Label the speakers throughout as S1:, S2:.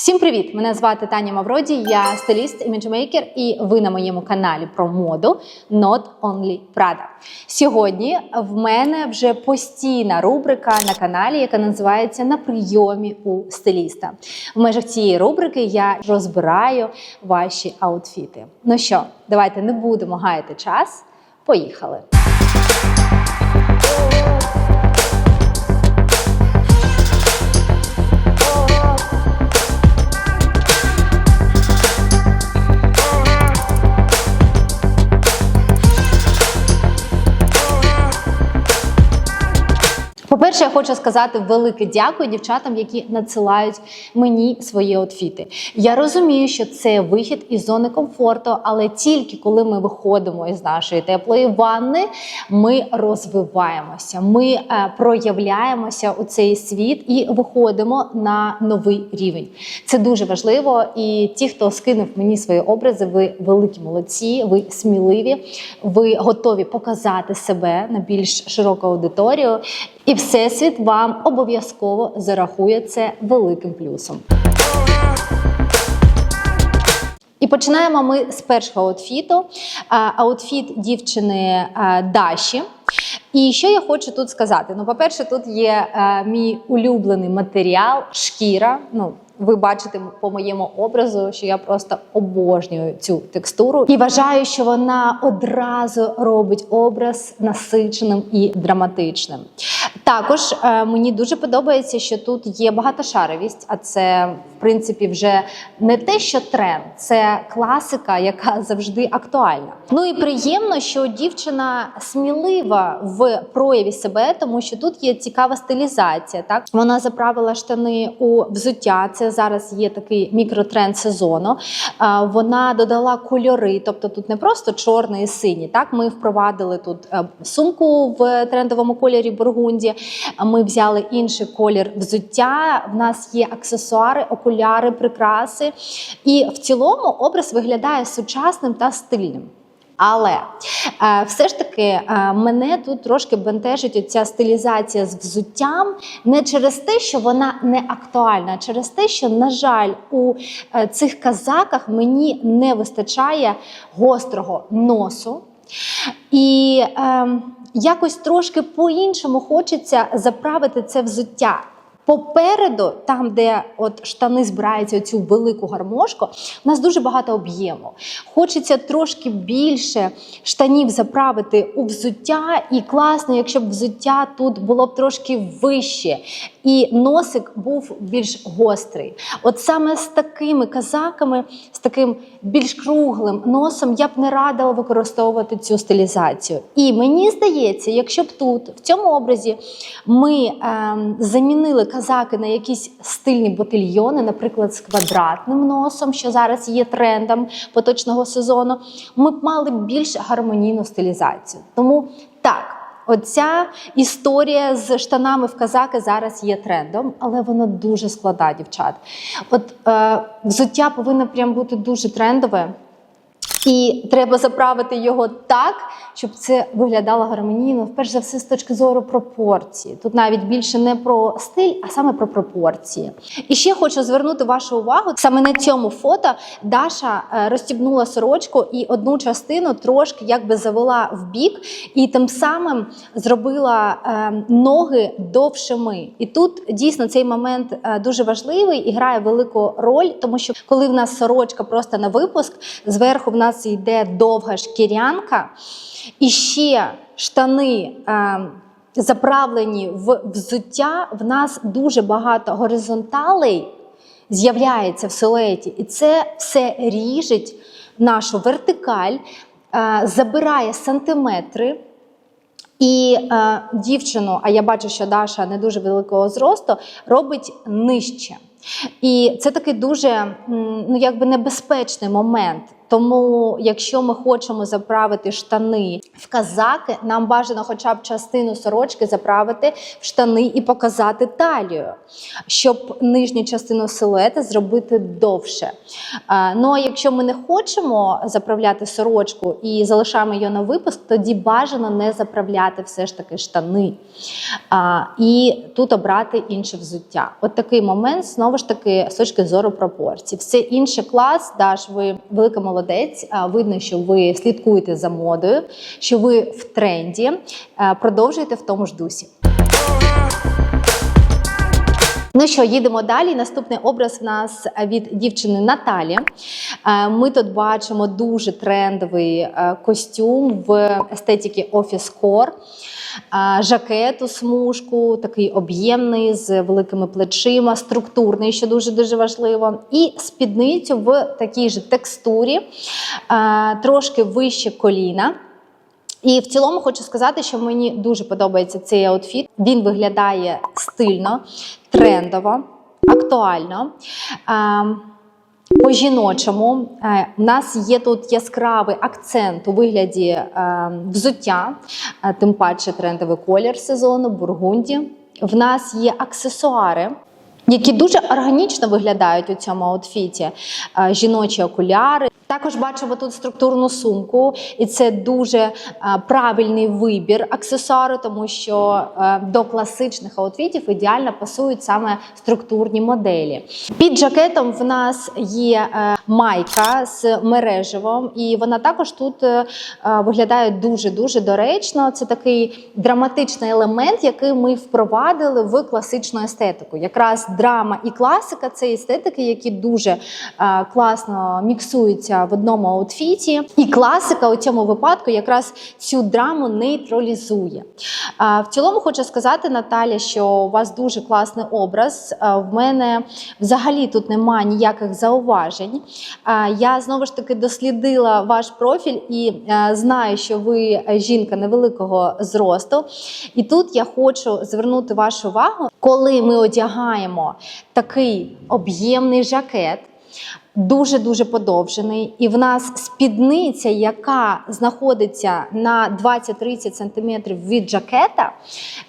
S1: Всім привіт! Мене звати Таня Мавроді, я стиліст, іміджмейкер, і ви на моєму каналі про моду Not Only Prada. Сьогодні в мене вже постійна рубрика на каналі, яка називається На прийомі у стиліста. В межах цієї рубрики я розбираю ваші аутфіти. Ну що, давайте не будемо гаяти час. Поїхали! По-перше, я хочу сказати велике дякую дівчатам, які надсилають мені свої outфіти. Я розумію, що це вихід із зони комфорту, але тільки коли ми виходимо із нашої теплої ванни, ми розвиваємося, ми е, проявляємося у цей світ і виходимо на новий рівень. Це дуже важливо. І ті, хто скинув мені свої образи, ви великі молодці, ви сміливі, ви готові показати себе на більш широку аудиторію. І всесвіт вам обов'язково зарахує це великим плюсом. І починаємо ми з першого аутфіту. Аутфіт дівчини Даші. І що я хочу тут сказати? Ну, по-перше, тут є е, мій улюблений матеріал шкіра. Ну, ви бачите по моєму образу, що я просто обожнюю цю текстуру і вважаю, що вона одразу робить образ насиченим і драматичним. Також е, мені дуже подобається, що тут є багатошаровість, а це в принципі вже не те, що тренд, це класика, яка завжди актуальна. Ну і приємно, що дівчина смілива в прояві себе, тому що тут є цікава стилізація. Так вона заправила штани у взуття. Це зараз є такий мікротренд сезону. Вона додала кольори, тобто тут не просто чорний і синій. Так, ми впровадили тут е, сумку в трендовому кольорі бургунді. Ми взяли інший колір взуття. В нас є аксесуари, окуляри, прикраси. І в цілому образ виглядає сучасним та стильним. Але е, все ж таки е, мене тут трошки бентежить ця стилізація з взуттям не через те, що вона не актуальна, а через те, що, на жаль, у е, цих казаках мені не вистачає гострого носу. І е, якось трошки по-іншому хочеться заправити це взуття. Попереду, там, де от штани збираються цю велику гармошку, у нас дуже багато об'єму. Хочеться трошки більше штанів заправити у взуття, і класно, якщо б взуття тут було б трошки вище, і носик був більш гострий. От саме з такими казаками, з таким більш круглим носом, я б не радила використовувати цю стилізацію. І мені здається, якщо б тут, в цьому образі, ми ем, замінили казаки на якісь стильні ботильйони, наприклад, з квадратним носом, що зараз є трендом поточного сезону, ми б мали більш гармонійну стилізацію. Тому так. Оця історія з штанами в казаки зараз є трендом, але вона дуже складна, дівчат. От е, взуття повинно прям бути дуже трендове. І треба заправити його так, щоб це виглядало гармонійно, перш за все, з точки зору пропорції. Тут навіть більше не про стиль, а саме про пропорції. І ще хочу звернути вашу увагу: саме на цьому фото Даша е, розстібнула сорочку і одну частину трошки якби завела в бік, і тим самим зробила е, ноги довшими. І тут дійсно цей момент е, дуже важливий і грає велику роль, тому що коли в нас сорочка просто на випуск, зверху в нас йде довга шкірянка, і ще штани. Е, Заправлені в взуття, в нас дуже багато горизонталей з'являється в силуеті, і це все ріжить нашу вертикаль, е, забирає сантиметри. І е, дівчину, а я бачу, що Даша не дуже великого зросту, робить нижче. І це такий дуже ну, якби небезпечний момент. Тому, якщо ми хочемо заправити штани в казаки, нам бажано хоча б частину сорочки заправити в штани і показати талію, щоб нижню частину силуета зробити довше. Ну а якщо ми не хочемо заправляти сорочку і залишаємо її на випуск, тоді бажано не заправляти все ж таки штани. І тут обрати інше взуття. От такий момент, знову ж таки, з точки зору пропорцій. Все інше клас, Даш, ви велика молодець. А, Видно, що ви слідкуєте за модою, що ви в тренді. Продовжуйте в тому ж дусі. Ну що, їдемо далі. Наступний образ в нас від дівчини Наталі. Е, Ми тут бачимо дуже трендовий е, костюм в естетики офіс-кор. Е, Жакет у смужку, такий об'ємний з великими плечима, структурний, що дуже дуже важливо. І спідницю в такій же текстурі, трошки вище коліна. І в цілому хочу сказати, що мені дуже подобається цей аутфіт. Він виглядає стильно, трендово, актуально. По-жіночому Е, у нас є тут яскравий акцент у вигляді е, взуття, е, тим паче трендовий колір сезону, бургунді. В нас є аксесуари. Які дуже органічно виглядають у цьому аутфіті. Е, Жіночі окуляри. Також бачимо тут структурну сумку, і це дуже е, правильний вибір аксесуару, тому що е, до класичних аутфітів ідеально пасують саме структурні моделі. Під жакетом в нас є е, майка з мереживом, і вона також тут виглядає дуже дуже доречно. Це такий драматичний елемент, який ми впровадили в класичну естетику. Якраз драма і класика це естетики, які дуже класно міксуються в одному аутфіті. І класика у цьому випадку якраз цю драму нейтралізує. В цілому хочу сказати, Наталя, що у вас дуже класний образ. В мене взагалі тут немає ніяких зауважень. Я знову ж таки дослідила ваш профіль і е, знаю, що ви жінка невеликого зросту. І тут я хочу звернути вашу увагу, коли ми одягаємо такий об'ємний жакет. Дуже дуже подовжений, і в нас спідниця, яка знаходиться на 20-30 см від жакета,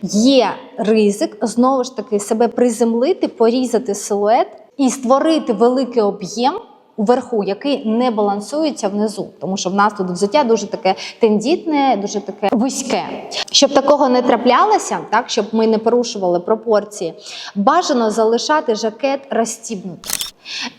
S1: є ризик знову ж таки себе приземлити, порізати силует і створити великий об'єм вверху, який не балансується внизу, тому що в нас тут взуття дуже таке тендітне, дуже таке вузьке. Щоб такого не траплялося, так щоб ми не порушували пропорції, бажано залишати жакет розстібнутим.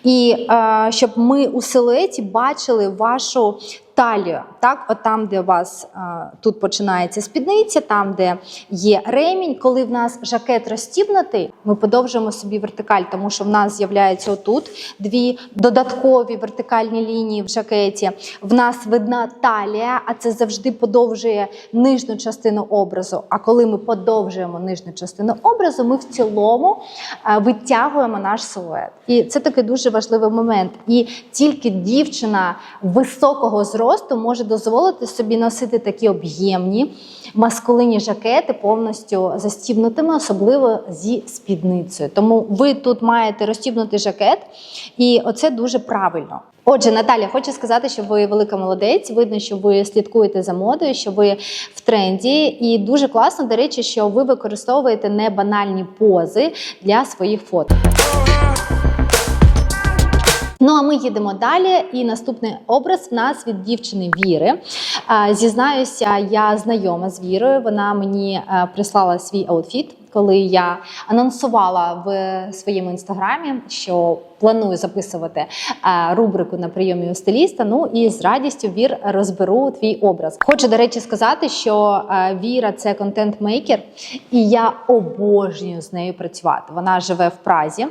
S1: І е, щоб ми у силуеті бачили вашу талію, так, от там, де у вас е, тут починається спідниця, там, де є ремінь, коли в нас жакет розстібнутий, ми подовжуємо собі вертикаль, тому що в нас з'являється отут дві додаткові вертикальні лінії в жакеті. В нас видна талія, а це завжди подовжує нижню частину образу. А коли ми подовжуємо нижню частину образу, ми в цілому е, витягуємо наш силует. І це такий дуже важливий момент. І тільки дівчина високого зросту може дозволити собі носити такі об'ємні маскулинні жакети повністю застібнутими, особливо зі спідницею. Тому ви тут маєте розстібнутий жакет, і оце дуже правильно. Отже, Наталя, хочу сказати, що ви велика молодець. Видно, що ви слідкуєте за модою, що ви в тренді, і дуже класно, до речі, що ви використовуєте не банальні пози для своїх фото. Ну а ми їдемо далі. І наступний образ в нас від дівчини Віри. Зізнаюся, я знайома з Вірою. Вона мені е, прислала свій аутфіт, коли я анонсувала в своєму інстаграмі, що планую записувати е, рубрику на прийомі у стиліста. Ну і з радістю Вір розберу твій образ. Хочу, до речі, сказати, що е, Віра це контент-мейкер, і я обожнюю з нею працювати. Вона живе в Празі.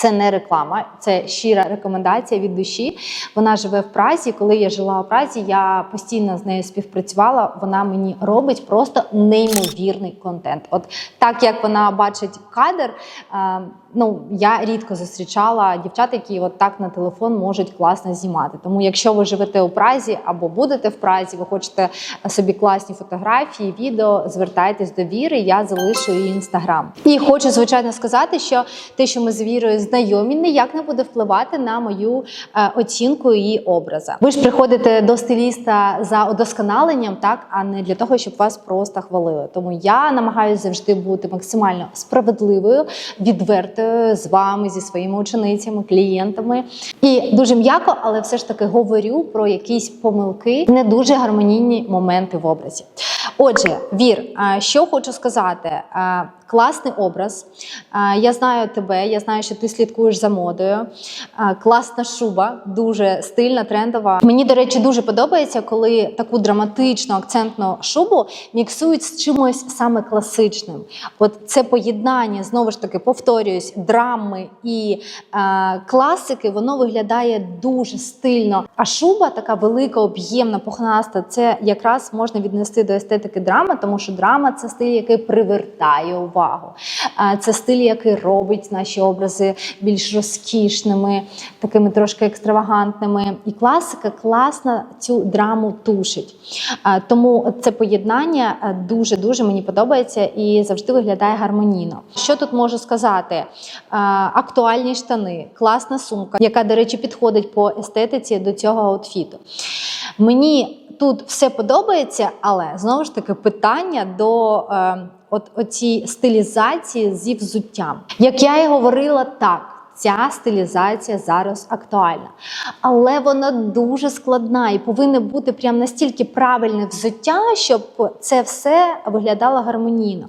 S1: Це не реклама, це щира рекомендація від душі. Вона живе в Празі. Коли я жила у Празі, я постійно з нею співпрацювала. Вона мені робить просто неймовірний контент. От так як вона бачить кадр, е, ну я рідко зустрічала дівчат, які от так на телефон можуть класно знімати. Тому, якщо ви живете у Празі або будете в Празі, ви хочете собі класні фотографії, відео, звертайтесь до віри. Я залишу її інстаграм. І хочу звичайно сказати, що те, що ми з вірою знайомі, ніяк не буде впливати на мою е, оцінку її образа. Ви ж приходите до стиліста за удосконаленням, так а не для того, щоб вас просто хвалили. Тому я намагаюся завжди бути максимально справедливою, відвертою з вами, зі своїми ученицями, клієнтами. І дуже м'яко, але все ж таки говорю про якісь помилки, не дуже гармонійні моменти в образі. Отже, вір, що хочу сказати. Класний образ. Я знаю тебе, я знаю, що ти слідкуєш за модою. Класна шуба, дуже стильна, трендова. Мені, до речі, дуже подобається, коли таку драматичну акцентну шубу міксують з чимось саме класичним. От це поєднання, знову ж таки, повторююсь, драми і е, класики, воно виглядає дуже стильно. А шуба така велика, об'ємна, пухнаста, це якраз можна віднести до естетики драми, тому що драма це стиль, який привертає увагу. Е, Це стиль, який робить наші образи більш розкішними, такими трошки екстравагантними. І класика класно цю драму тушить. Тому це поєднання дуже дуже мені подобається і завжди виглядає гармонійно. Що тут можу сказати? Актуальні штани, класна сумка, яка, до речі, підходить по естетиці до цього аутфіту. Мені тут все подобається, але знову ж таки питання до е, от оцій стилізації зі взуттям. Як я і говорила, так. Ця стилізація зараз актуальна, але вона дуже складна і повинна бути прям настільки правильне взуття, щоб це все виглядало гармонійно.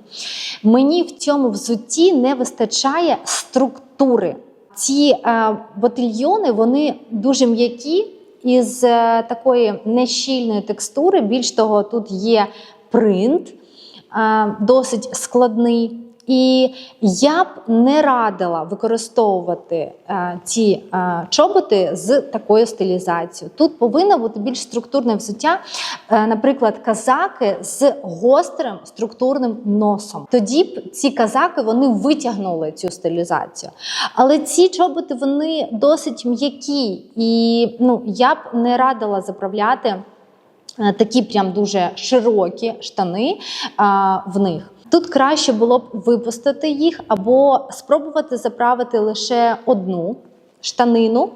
S1: Мені в цьому взутті не вистачає структури. Ці е, ботильйони вони дуже м'які із е, такої нещільної текстури. Більш того, тут є принт е, досить складний. І я б не радила використовувати е, ці е, чоботи з такою стилізацією. Тут повинно бути більш структурне взуття, е, наприклад, казаки з гострим структурним носом. Тоді б ці казаки вони витягнули цю стилізацію. Але ці чоботи вони досить м'які, і ну, я б не радила заправляти е, такі прям дуже широкі штани а, в них. Тут краще було б випустити їх або спробувати заправити лише одну штанину,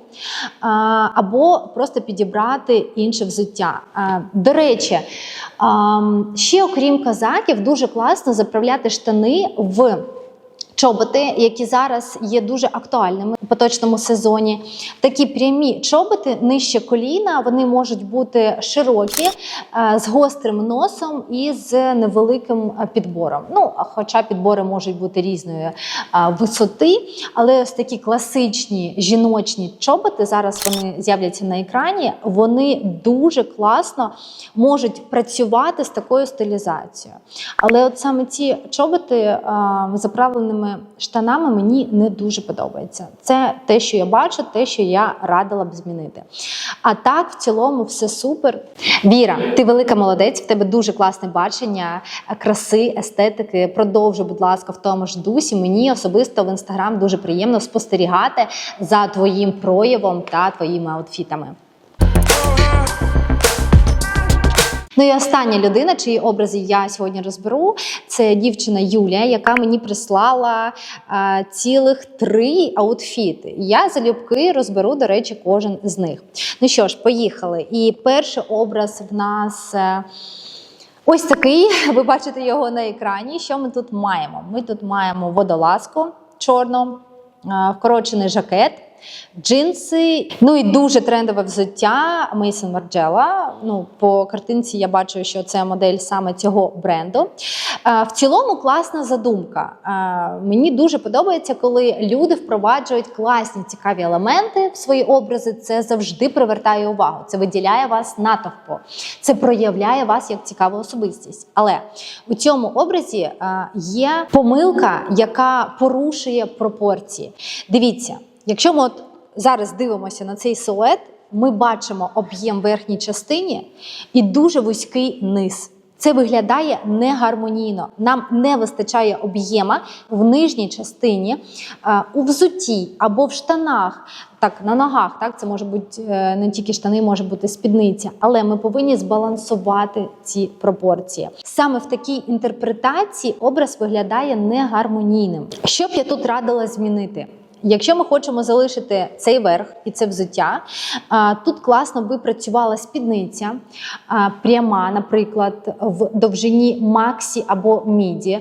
S1: або просто підібрати інше взуття. До речі, ще окрім казаків, дуже класно заправляти штани в. Чоботи, які зараз є дуже актуальними у поточному сезоні, такі прямі чоботи нижче коліна, вони можуть бути широкі, е, з гострим носом і з невеликим е, підбором. Ну, хоча підбори можуть бути різної е, висоти, але ось такі класичні жіночні чоботи, зараз вони з'являться на екрані, вони дуже класно можуть працювати з такою стилізацією. Але от саме ці чоботи е, заправленими штанами мені не дуже подобається. Це те, що я бачу, те, що я радила б змінити. А так, в цілому, все супер. Віра, ти велика молодець, в тебе дуже класне бачення краси, естетики. Продовжуй, будь ласка, в тому ж дусі. Мені особисто в інстаграм дуже приємно спостерігати за твоїм проявом та твоїми аутфітами. Ну і остання людина, чиї образи я сьогодні розберу, це дівчина Юлія, яка мені прислала а, цілих три аутфіти. Я залюбки розберу, до речі, кожен з них. Ну що ж, поїхали. І перший образ в нас. е, Ось такий, ви бачите його на екрані. Що ми тут маємо? Ми тут маємо водолазку чорну, е, вкорочений жакет, джинси, ну і дуже трендове взуття Mason Margiela. Ну, по картинці я бачу, що це модель саме цього бренду. Е, В цілому класна задумка. Е, Мені дуже подобається, коли люди впроваджують класні цікаві елементи в свої образи. Це завжди привертає увагу. Це виділяє вас натовпу. Це проявляє вас як цікаву особистість. Але у цьому образі е, є помилка, яка порушує пропорції. Дивіться, якщо ми от зараз дивимося на цей силует, ми бачимо об'єм верхній частині і дуже вузький низ. Це виглядає негармонійно. Нам не вистачає об'єма в нижній частині, е, у взутті або в штанах, так на ногах. Так, це може бути е, не тільки штани, може бути спідниця, але ми повинні збалансувати ці пропорції. Саме в такій інтерпретації образ виглядає негармонійним. Що б я тут радила змінити? Якщо ми хочемо залишити цей верх і це взуття, тут класно би працювала спідниця пряма, наприклад, в довжині максі або міді.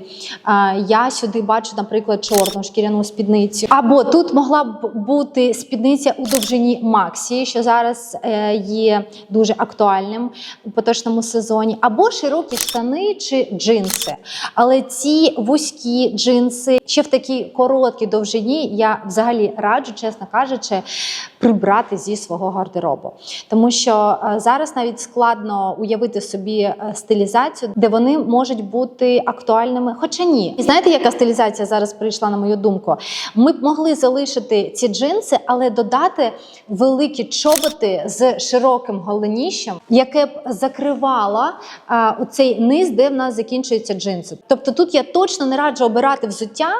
S1: Я сюди бачу, наприклад, чорну шкіряну спідницю. Або тут могла б бути спідниця у довжині максі, що зараз е, є дуже актуальним у поточному сезоні, або широкі штани чи джинси. Але ці вузькі джинси ще в такій короткій довжині я взагалі раджу, чесно кажучи, прибрати зі свого гардеробу. Тому що е, зараз навіть складно уявити собі е, стилізацію, де вони можуть бути актуальними. Хоча ні. І знаєте, яка стилізація зараз прийшла на мою думку? Ми б могли залишити ці джинси, але додати великі чоботи з широким голеніщем, яке б закривало у цей низ, де в нас закінчуються джинси. Тобто тут я точно не раджу обирати взуття,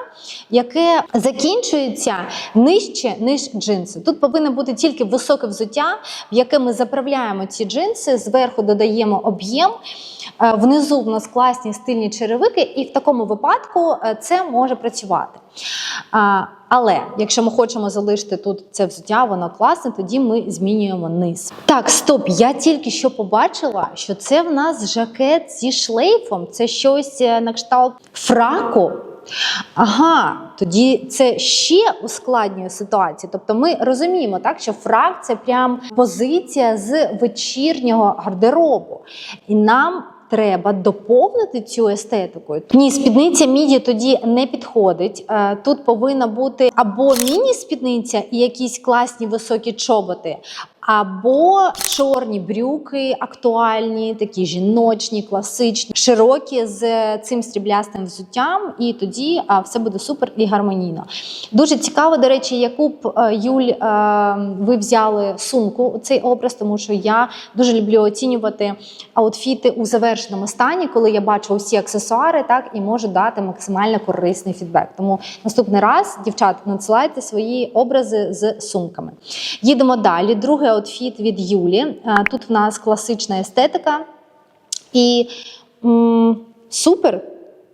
S1: яке закінчується нижче, ніж джинси. Тут повинно бути тільки високе взуття, в яке ми заправляємо ці джинси, зверху додаємо об'єм. е, Внизу в нас класні стильні черевики, і в такому випадку е, це може працювати. Але якщо ми хочемо залишити тут це взуття, воно класне, тоді ми змінюємо низ. Так, стоп, я тільки що побачила, що це в нас жакет зі шлейфом, це щось е, на кшталт фраку. Ага, тоді це ще ускладнює ситуацію. Тобто ми розуміємо, так, що фрак це прям позиція з вечірнього гардеробу. І нам треба доповнити цю естетику. Ні, спідниця міді тоді не підходить. Е, Тут повинна бути або міні-спідниця і якісь класні високі чоботи, або чорні брюки актуальні, такі жіночні, класичні, широкі з цим стріблястим взуттям, і тоді все буде супер і гармонійно. Дуже цікаво, до речі, яку б е, Юль е, ви взяли сумку цей образ, тому що я дуже люблю оцінювати аутфіти у завершеному стані, коли я бачу усі аксесуари, так і можу дати максимально корисний фідбек. Тому наступний раз, дівчата, надсилайте свої образи з сумками. Їдемо далі. Другий аутфіт від Юлі. Тут в нас класична естетика. І м, супер.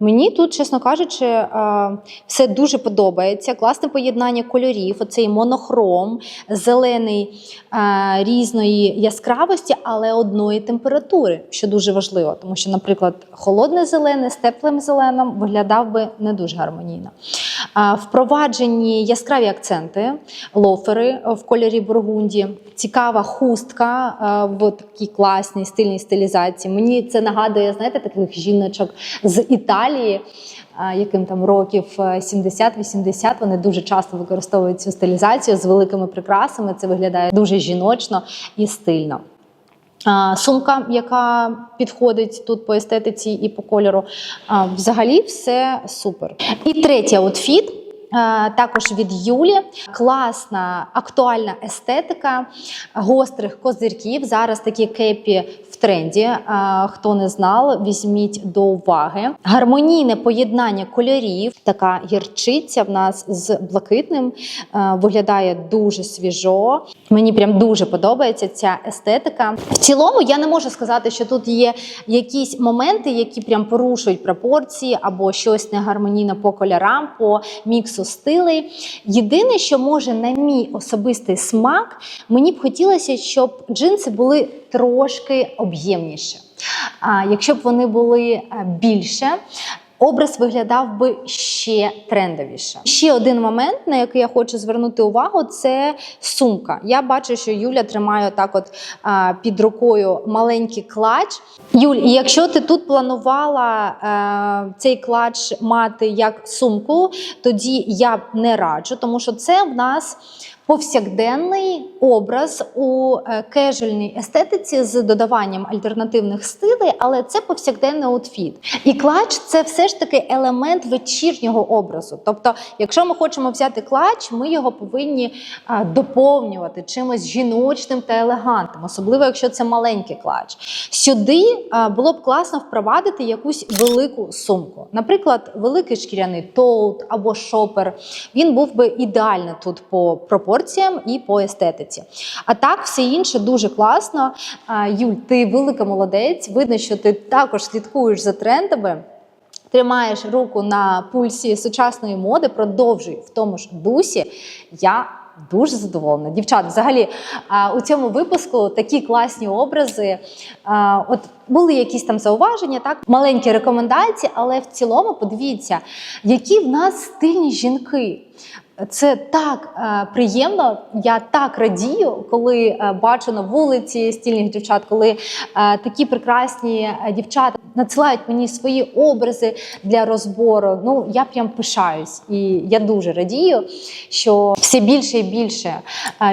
S1: Мені тут, чесно кажучи, все дуже подобається. Класне поєднання кольорів, оцей монохром, зелений різної яскравості, але одної температури, що дуже важливо, тому що, наприклад, холодне зелене з теплим зеленим виглядав би не дуже гармонійно. Е, Впроваджені яскраві акценти, лофери в кольорі бургунді, цікава хустка е, в такій класній стильній стилізації. Мені це нагадує, знаєте, таких жіночок з Італії, е, яким там років е, 70-80. Вони дуже часто використовують цю стилізацію з великими прикрасами. Це виглядає дуже жіночно і стильно. Сумка, яка підходить тут по естетиці і по кольору, взагалі все супер. І третій аутфіт. А, Також від Юлі класна актуальна естетика гострих козирків. Зараз такі кепі в тренді. Хто не знав, візьміть до уваги. Гармонійне поєднання кольорів. Така гірчиця в нас з блакитним виглядає дуже свіжо. Мені прям дуже подобається ця естетика. В цілому я не можу сказати, що тут є якісь моменти, які прям порушують пропорції або щось негармонійне по кольорам, по міксу стилей. Єдине, що може на мій особистий смак, мені б хотілося, щоб джинси були трошки об'ємніші. Якщо б вони були е, більше, образ виглядав би ще трендовіше. Ще один момент, на який я хочу звернути увагу, це сумка. Я бачу, що Юля тримає так, от під рукою маленький клач. Юль, якщо ти тут планувала е, цей клач мати як сумку, тоді я б не раджу, тому що це в нас повсякденний образ у е, кежуальній естетиці з додаванням альтернативних стилей, але це повсякденний аутфіт. І клач це все ж таки елемент вечірнього образу. Тобто, якщо ми хочемо взяти клач, ми його повинні доповнювати чимось жіночним та елегантним, особливо якщо це маленький клач. Сюди було б класно впровадити якусь велику сумку, наприклад, великий шкіряний тоут або шопер. Він був би ідеальний тут по пропорціям і по естетиці. А так, все інше дуже класно. Юль, ти велика молодець. Видно, що ти також слідкуєш за трендами. тримаєш руку на пульсі сучасної моди, продовжуй в тому ж дусі. Я дуже задоволена. Дівчат, взагалі у цьому випуску такі класні образи. От були якісь там зауваження, так маленькі рекомендації, але в цілому подивіться, які в нас стильні жінки. Це так е, приємно. Я так радію, коли е, бачу на вулиці стільних дівчат, коли е, такі прекрасні дівчата надсилають мені свої образи для розбору. Ну я прям пишаюсь, і я дуже радію, що все більше і більше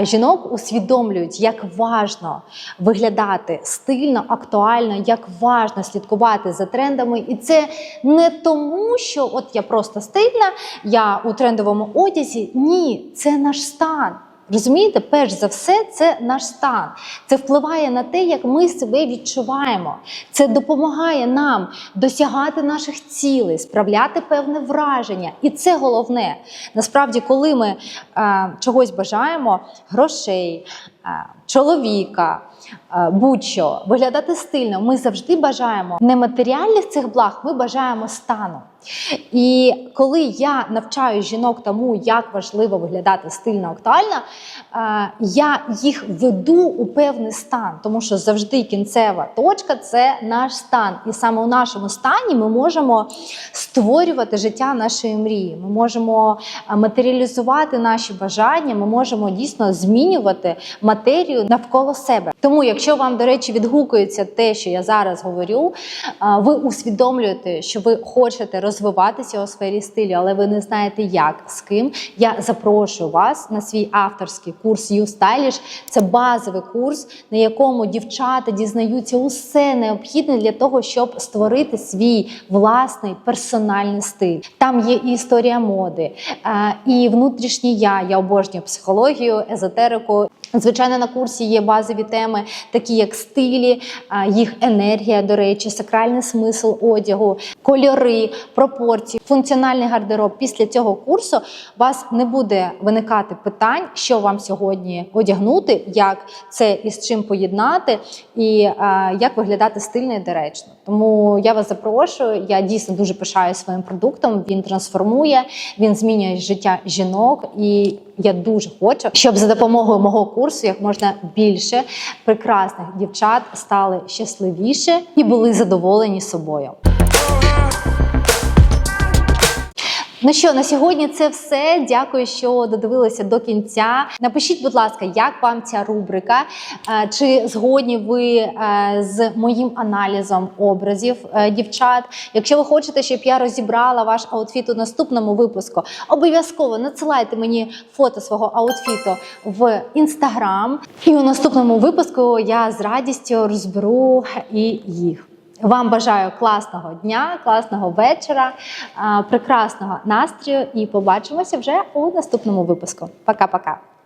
S1: жінок усвідомлюють, як важно виглядати стильно, актуально, як важно слідкувати за трендами. І це не тому, що от я просто стильна, я у трендовому одязі. Ні, це наш стан. Розумієте, перш за все, це наш стан. Це впливає на те, як ми себе відчуваємо. Це допомагає нам досягати наших цілей, справляти певне враження. І це головне. Насправді, коли ми е, чогось бажаємо, грошей, е, чоловіка, будь-що, виглядати стильно, ми завжди бажаємо не матеріальних цих благ, ми бажаємо стану. І коли я навчаю жінок тому, як важливо виглядати стильно актуально, е, я їх веду у певний стан, тому що завжди кінцева точка це наш стан. І саме у нашому стані ми можемо створювати життя нашої мрії. Ми можемо е, матеріалізувати наші бажання, ми можемо дійсно змінювати матерію навколо себе. Тому, якщо вам, до речі, відгукується те, що я зараз говорю, е, ви усвідомлюєте, що ви хочете розвиватися у сфері стилю, але ви не знаєте, як з ким. Я запрошую вас на свій авторський курс You. Це базовий курс, на якому дівчата дізнаються усе необхідне для того, щоб створити свій власний персональний стиль. Там є і історія моди, е, і внутрішнє я. Я обожнюю психологію, езотерику. Звичайно, на курсі є базові теми, такі як стилі, їх енергія, до речі, сакральний смисл одягу, кольори, пропорції, функціональний гардероб. Після цього курсу у вас не буде виникати питань, що вам сьогодні одягнути, як це із чим поєднати, і як виглядати стильно і доречно. Тому я вас запрошую. Я дійсно дуже пишаю своїм продуктом. Він трансформує, він змінює життя жінок і. Я дуже хочу, щоб за допомогою мого курсу як можна більше прекрасних дівчат стали щасливіше і були задоволені собою. Ну що, на сьогодні це все. Дякую, що додивилися до кінця. Напишіть, будь ласка, як вам ця рубрика? Е, Чи згодні ви е, з моїм аналізом образів е, дівчат? Якщо ви хочете, щоб я розібрала ваш аутфіт у наступному випуску, обов'язково надсилайте мені фото свого аутфіту в інстаграм. І у наступному випуску я з радістю розберу і їх. Вам бажаю класного дня, класного вечора, прекрасного настрою і побачимося вже у наступному випуску. Пока-пока.